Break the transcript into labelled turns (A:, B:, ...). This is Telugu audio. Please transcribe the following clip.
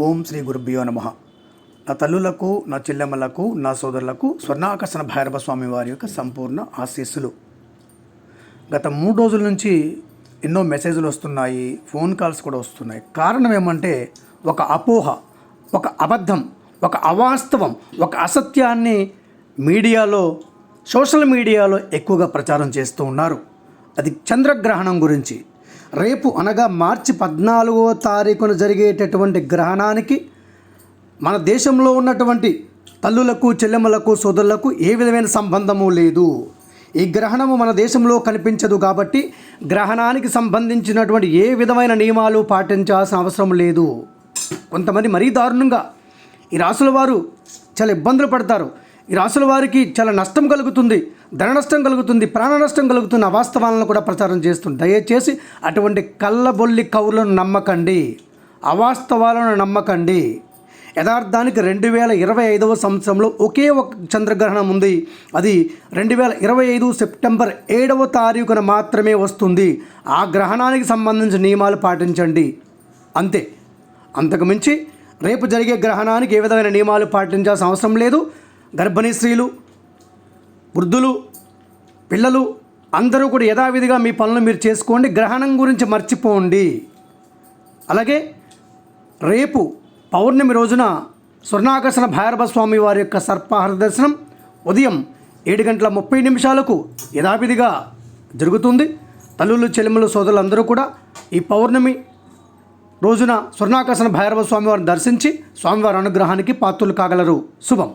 A: ఓం శ్రీ గురుభ్యో నమ. నా తల్లులకు నా చెల్లెమ్మలకు నా సోదరులకు స్వర్ణాకర్షణ భైరవ స్వామి వారి యొక్క సంపూర్ణ ఆశీస్సులు. గత మూడు రోజుల నుంచి ఎన్నో మెసేజ్లు వస్తున్నాయి ఫోన్ కాల్స్ కూడా వస్తున్నాయి. కారణం ఏమంటే ఒక అపోహ ఒక అబద్ధం ఒక అవాస్తవం ఒక అసత్యాన్ని మీడియాలో సోషల్ మీడియాలో ఎక్కువగా ప్రచారం చేస్తూ ఉన్నారు. అది చంద్రగ్రహణం గురించి. రేపు అనగా మార్చి పద్నాలుగో తారీఖున జరిగేటటువంటి గ్రహణానికి మన దేశంలో ఉన్నటువంటి తల్లులకు చెల్లెమ్మలకు సోదరులకు ఏ విధమైన సంబంధము లేదు. ఈ గ్రహణము మన దేశంలో కనిపించదు కాబట్టి గ్రహణానికి సంబంధించినటువంటి ఏ విధమైన నియమాలు పాటించాల్సిన అవసరం లేదు. కొంతమంది మరీ దారుణంగా ఈ రాసుల వారు చాలా ఇబ్బందులు పడతారు. ఈ రాసుల వారికి చాలా నష్టం కలుగుతుంది ధన నష్టం కలుగుతుంది ప్రాణ నష్టం కలుగుతుంది అవాస్తవాలను కూడా ప్రచారం చేస్తుంది. దయచేసి అటువంటి కళ్ళబొల్లి కవులను నమ్మకండి. అవాస్తవాలను నమ్మకండి. యథార్థానికి రెండు వేల ఇరవై ఐదవ సంవత్సరంలో ఒకే ఒక చంద్రగ్రహణం ఉంది. అది రెండు వేల ఇరవై ఐదు సెప్టెంబర్ ఏడవ తారీఖున మాత్రమే వస్తుంది. ఆ గ్రహణానికి సంబంధించిన నియమాలు పాటించండి. అంతే. అంతకుమించి రేపు జరిగే గ్రహణానికి ఏ విధమైన నియమాలు పాటించాల్సిన అవసరం లేదు. గర్భిణీ స్త్రీలు వృద్ధులు పిల్లలు అందరూ కూడా యథావిధిగా మీ పనులు మీరు చేసుకోండి. గ్రహణం గురించి మర్చిపోండి. అలాగే రేపు పౌర్ణమి రోజున స్వర్ణాకర్షణ భైరవ స్వామి వారి యొక్క సర్పహార దర్శనం ఉదయం ఏడు గంటల ముప్పై నిమిషాలకు యథావిధిగా జరుగుతుంది. తల్లులు చెల్లెములు సోదరులు అందరూ కూడా ఈ పౌర్ణమి రోజున స్వర్ణాకర్షణ భైరవ స్వామివారిని దర్శించి స్వామివారి అనుగ్రహానికి పాత్రులు కాగలరు. శుభం.